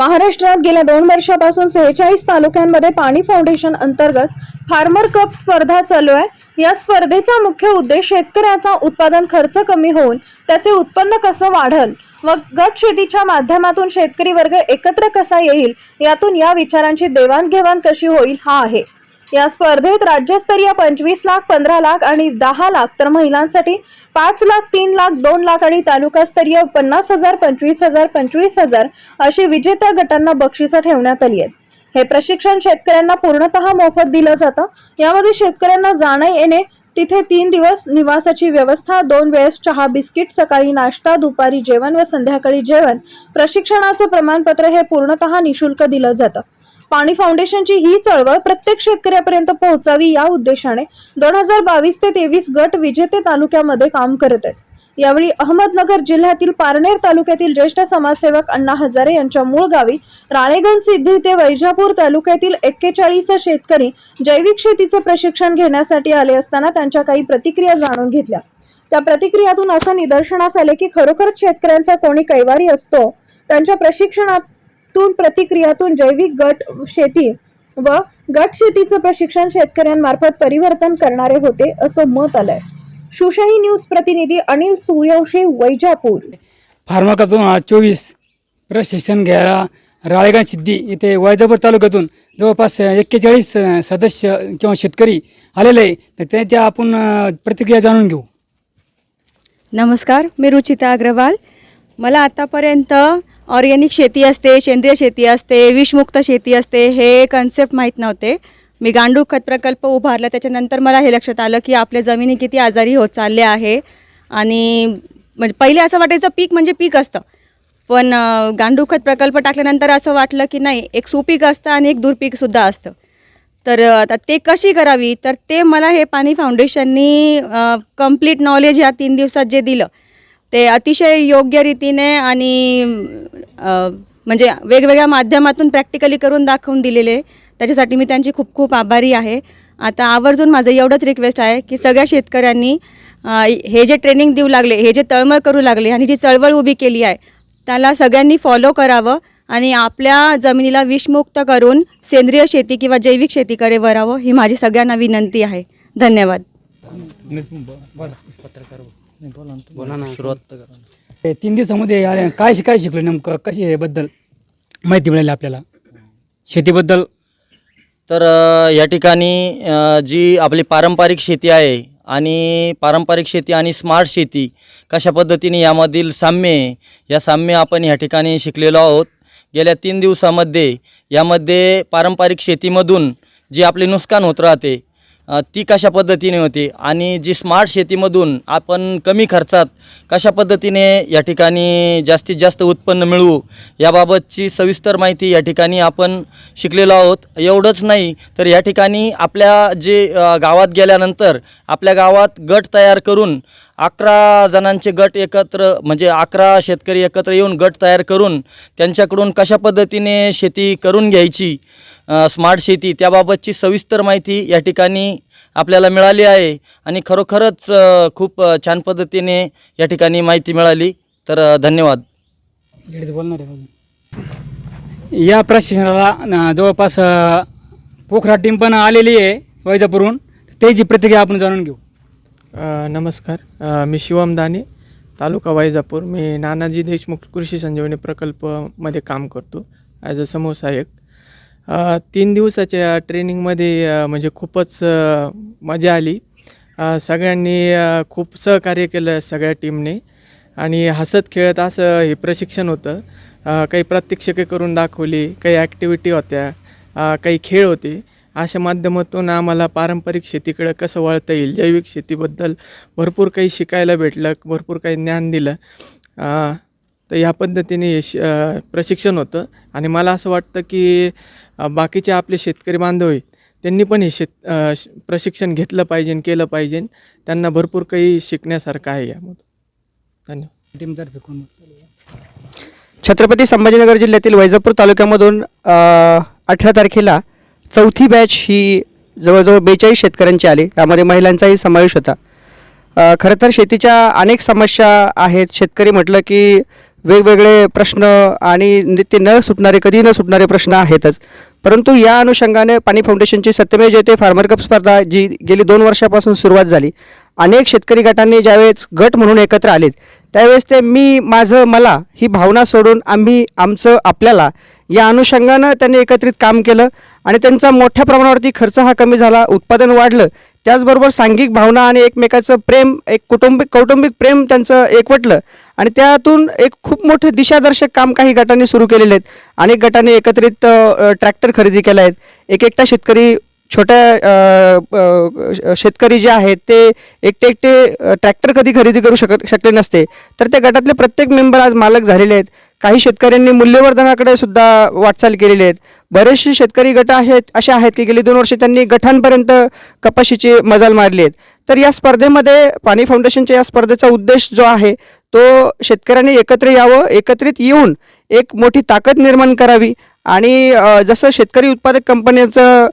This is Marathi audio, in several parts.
महाराष्ट्रात गेल्या दोन वर्षापासून सेहेचाळीस तालुक्यांमध्ये पाणी फाउंडेशन अंतर्गत फार्मर कप स्पर्धा चालू आहे. या स्पर्धेचा मुख्य उद्देश शेतकऱ्याचा उत्पादन खर्च कमी होऊन त्याचे उत्पन्न कसं वाढल व गट शेतीच्या माध्यमातून शेतकरी वर्ग एकत्र कसा येईल यातून या विचारांची देवाणघेवाण कशी होईल हा आहे. या स्पर्धेत राज्यस्तरीय पंचवीस लाख पंधरा लाख आणि दहा लाख तर महिलांसाठी पाच लाख तीन लाख दोन लाख आणि तालुकास्तरीय पन्नास हजार पंचवीस हजार पंचवीस हजार अशी विजेत्या गटांना बक्षिसं ठेवण्यात आली आहेत. हे प्रशिक्षण शेतकऱ्यांना पूर्णतः मोफत दिलं जातं. यामध्ये शेतकऱ्यांना जाणं येणे तिथे तीन दिवस निवासाची व्यवस्था दोन वेळेस चहा बिस्किट सकाळी नाश्ता दुपारी जेवण व संध्याकाळी जेवण. प्रशिक्षणाचं प्रमाणपत्र हे पूर्णतः निशुल्क दिलं जातं. पाणी फाउंडेशनची ही चळवळ प्रत्येक शेतकऱ्यापर्यंत पोहोचावी या उद्देशाने दोन हजार बावीस ते तेवीस गट विजेते तालुक्यामध्ये काम करत आहेत. यावेळी अहमदनगर जिल्ह्यातील पारनेर तालुक्यातील ज्येष्ठ समाजसेवक अण्णा हजारे यांच्या मूळ गावी राळेगण सिद्धी ते वैजापूर तालुक्यातील एक्केचाळीस शेतकरी जैविक शेतीचे प्रशिक्षण घेण्यासाठी आले असताना त्यांच्या काही प्रतिक्रिया जाणून घेतल्या. त्या प्रतिक्रियातून असं निदर्शनास आले की खरोखरच शेतकऱ्यांचा कोणी कैवारी असतो त्यांच्या प्रशिक्षणात प्रशिक्षणातून प्रतिक्रियातून जैविक गट शेती व गट शेतीचं प्रशिक्षण शेतकऱ्यांमार्फत परिवर्तन करणारे होते असं मत आलंय. शिवशाही न्यूज प्रतिनिधी अनिल सूर्यवंशी वैजापूर. फार्माकातून आज चोवीस प्रशिक्षण घ्यायला राळेगाव सिद्धी इथे वैजापूर तालुक्यातून जवळपास एक्केचाळीस सदस्य किंवा शेतकरी आलेले आहे तर त्यांच्या आपण प्रतिक्रिया जाणून घेऊ. नमस्कार मी रुचिता अग्रवाल. मला आतापर्यंत ऑर्गॅनिक शेती असते सेंद्रिय शेती असते विषमुक्त शेती असते हे कन्सेप्ट माहीत नव्हते. मी गांडूळ खत प्रकल्प उभारला त्याच्यानंतर मला हे लक्षात आलं की आपल्या जमिनी किती आजारी होत चालल्या आहे. आणि म्हणजे पहिले असं वाटायचं पीक म्हणजे पीक असतं. पण गांडूळ खत प्रकल्प टाकल्यानंतर असं वाटलं की नाही एक सुपीक असतं आणि एक दुर्पीकसुद्धा असतं. तर आता ते कशी करावी? तर ते मला हे पाणी फाउंडेशननी कंप्लीट नॉलेज या तीन दिवसात जे दिलं ते अतिशय योग्य रीतीने आणि म्हणजे वेगवेगळ्या माध्यमातून प्रॅक्टिकली करून दाखवून दिलेले. त्याच्यासाठी मी त्यांची खूप खूप आभारी आहे. आता आवर्जून माझं एवढंच रिक्वेस्ट आहे की सगळ्या शेतकऱ्यांनी हे जे ट्रेनिंग देऊ लागले हे जे तळमळ करू लागले आणि जी चळवळ उभी केली आहे त्याला सगळ्यांनी फॉलो करावं आणि आपल्या जमिनीला विषमुक्त करून सेंद्रिय शेती किंवा जैविक शेतीकडे वरावं ही माझी सगळ्यांना विनंती आहे. धन्यवाद. ते तीन दिवसामध्ये आले काय काय शिकलो नेमकं? कशी आहे बद्दल माहिती मिळाली आपल्याला? शेतीबद्दल? तर अ, या ठिकाणी अ, जी आपली पारंपरिक शेती आहे आणि पारंपरिक शेती आणि स्मार्ट शेती कशा पद्धतीने यामधील साम्य आहे या साम्य आपण या ठिकाणी शिकलेलो आहोत. गेल्या तीन दिवसामध्ये यामध्ये पारंपरिक शेतीमधून जे आपले नुकसान होत राहते ती कशा पद्धतीने होते आणि जी स्मार्ट शेतीमधून आपण कमी खर्चात कशा पद्धतीने या ठिकाणी जास्तीत जास्त उत्पन्न मिळवू याबाबतची सविस्तर माहिती या ठिकाणी आपण शिकलेलो आहोत. एवढंच नाही तर या ठिकाणी आपल्या जे गावात गेल्यानंतर आपल्या गावात गट तयार करून अकरा जणांचे गट एकत्र म्हणजे अकरा शेतकरी एकत्र येऊन गट तयार करून त्यांच्याकडून कशा पद्धतीने शेती करून घ्यायची स्मार्ट शेती त्याबाबतची सविस्तर माहिती या ठिकाणी आपल्याला मिळाली आहे आणि खरोखरच खूप छान पद्धतीने या ठिकाणी माहिती मिळाली. तर धन्यवाद. बोलणार आहे या प्रशिक्षणाला जवळपास पोखरा टीम पण आलेली आहे वैजापूरहून. त्याची प्रतिक्रिया आपण जाणून घेऊ. नमस्कार. मी शिवम दाने तालुका वैजापूर. मी नानाजी देशमुख कृषी संजीवनी प्रकल्पमध्ये काम करतो ॲज अ समूहसहाय्यक. तीन दिवसाच्या ट्रेनिंगमध्ये म्हणजे खूपच मजा आली. सगळ्यांनी खूप सहकार्य केलं सगळ्या टीमने. आणि हसत खेळत असं हे प्रशिक्षण होतं. काही प्रात्यक्षिके करून दाखवली काही ॲक्टिव्हिटी होत्या. काही खेळ होते. अशा माध्यमातून आम्हाला पारंपरिक शेतीकडं कसं वळता येईल? जैविक शेतीबद्दल भरपूर काही शिकायला भेटलं भरपूर काही ज्ञान दिलं. तर ह्या पद्धतीने हे श प्रशिक्षण होतं. आणि मला असं वाटतं की बाकीचे आपले शेतकरी बांधव आहेत त्यांनी पण हे शेत श- प्रशिक्षण घेतलं पाहिजे केलं पाहिजे. त्यांना भरपूर काही शिकण्यासारखं आहे यामधून. धन्यवाद. छत्रपती संभाजीनगर जिल्ह्यातील वैजापूर तालुक्यामधून अठरा तारखेला चौथी बॅच ही जवळजवळ बेचाळीस शेतकऱ्यांची आली. यामध्ये महिलांचाही समावेश होता. खरं तर शेतीच्या अनेक समस्या आहेत. शेतकरी म्हटलं की वेगवेगळे प्रश्न आणि ते न सुटणारे कधी न सुटणारे प्रश्न आहेतच. परंतु या अनुषंगाने पाणी फाउंडेशनची सत्यमेव जयते फार्मर कप स्पर्धा जी गेली दोन वर्षापासून सुरुवात झाली. अनेक शेतकरी गटांनी ज्यावेळेस गट म्हणून एकत्र आलेत त्यावेळेस ते मी माझं मला ही भावना सोडून आम्ही आमचं आपल्याला या अनुषंगानं त्यांनी एकत्रित काम केलं आणि त्यांचा मोठ्या प्रमाणावरती खर्च हा कमी झाला उत्पादन वाढलं. त्याचबरोबर सांघिक भावना आणि एकमेकाचं प्रेम एक कुटुंबिक कौटुंबिक प्रेम त्यांचं एकवटलं. आणि त्यातून एक खूप मोठं दिशादर्शक काम काही गटांनी सुरू केलेले आहेत. अनेक गटांनी एकत्रित ट्रॅक्टर खरेदी केला आहेत. एक एकटा शेतकरी छोट्या शेतकरी जे आहेत ते एकटे एकटे ट्रॅक्टर कधी खरेदी करू शकत शकले नसते. तर त्या गटातले प्रत्येक मेंबर आज मालक झालेले आहेत. काही शेतकऱ्यांनी मूल्यवर्धनाकडे सुद्धा वाटचाल केलेली आहेत. बरेचसे शेतकरी गट आहेत असे आहेत की गेली दोन वर्षे त्यांनी गटांपर्यंत कपाशीची मजाल मारली आहेत. तर या स्पर्धेमध्ये पाणी फाउंडेशनच्या या स्पर्धेचा उद्देश जो आहे तो शेतकऱ्यांनी एकत्र यावं एकत्रित येऊन एक मोठी ताकद निर्माण करावी आणि जसं शेतकरी उत्पादक कंपन्यांचं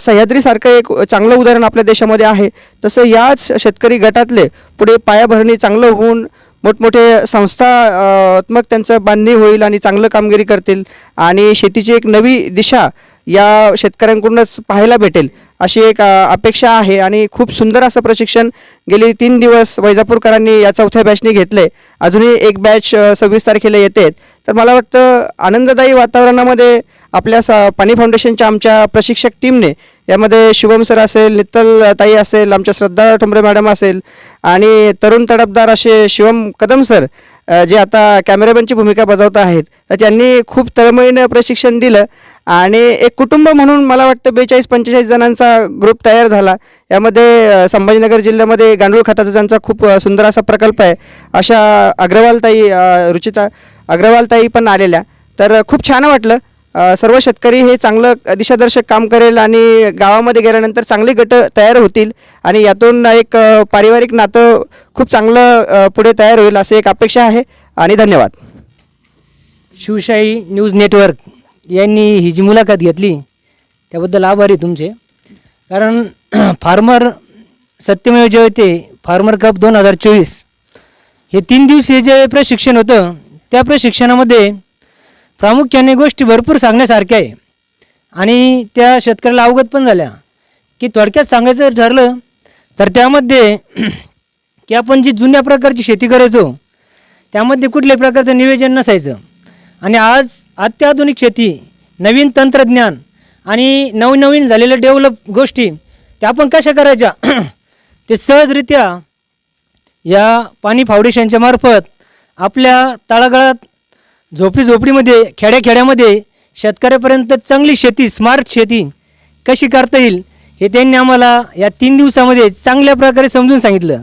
सह्याद्रीसारखं एक चांगलं उदाहरण आपल्या देशामध्ये आहे तसं याच शेतकरी गटातले पुढे पायाभरणी चांगलं होऊन मोठमोठे संस्थात्मक त्यांचं बांधणी होईल आणि चांगलं कामगिरी करतील आणि शेतीची एक नवी दिशा या शेतकऱ्यांकडूनच पाहायला भेटेल अशी एक अपेक्षा आहे आणि खूप सुंदर असं प्रशिक्षण गेली तीन दिवस वैजापूरकरांनी या चौथ्या बॅचने घेतले अजूनही एक बॅच सव्वीस तारखेला येते तर मला वाटतं आनंददायी वातावरणामध्ये आपल्या सा पाणी फाउंडेशनच्या आमच्या प्रशिक्षक टीमने यामध्ये शुभम सर असेल नित्तल ताई असेल आमच्या श्रद्धा ठोंबरे मॅडम असेल आणि तरुण तडपदार असे शिवम कदम सर जे आता कॅमेरामॅनची भूमिका बजावत आहेत. तर त्यांनी खूप तळमळीनं प्रशिक्षण दिलं आणि एक कुटुंब म्हणून मला वाटतं बेचाळीस पंचेचाळीस जणांचा ग्रुप तयार झाला. यामध्ये संभाजीनगर जिल्ह्यामध्ये गांडूळ खताचा त्यांचा खूप सुंदर असा प्रकल्प आहे. अशा अग्रवालताई रुचिता अग्रवालताई पण आलेल्या. तर खूप छान वाटलं. सर्व शेतकरी हे चांगलं दिशादर्शक काम करेल आणि गावामध्ये गेल्यानंतर चांगले गट तयार होतील आणि यातून एक पारिवारिक नातं खूप चांगलं पुढे तयार होईल असे एक अपेक्षा आहे. आणि धन्यवाद. Shivshahi news network. यांनी ही जी मुलाखत घेतली त्याबद्दल आभारी आहे तुमचे. कारण farmer Satyamev Jayate farmer cup दोन हजार चोवीस हे तीन दिवसीय जे प्रशिक्षण होतं त्या प्रशिक्षणामध्ये प्रामुख्याने गोष्टी भरपूर सांगण्यासारख्या आहे. आणि त्या शेतकऱ्याला अवगत पण झाल्या. की थोडक्यात सांगायचं ठरलं तर त्यामध्ये की आपण जी जुन्या प्रकारची शेती करायचो त्यामध्ये कुठल्याही प्रकारचं नियोजन नसायचं. आणि आज अत्याधुनिक शेती नवीन तंत्रज्ञान आणि नवनवीन झालेल्या डेव्हलप गोष्टी त्या आपण कशा करायच्या? ते सहजरित्या या पाणी फाउंडेशनच्या मार्फत आपल्या तळागाळात झोपडी झोपडीमध्ये खेड्याखेड्यामध्ये शेतकऱ्यापर्यंत चांगली शेती स्मार्ट शेती कशी करता येईल हे त्यांनी आम्हाला या तीन दिवसामध्ये चांगल्या प्रकारे समजून सांगितलं.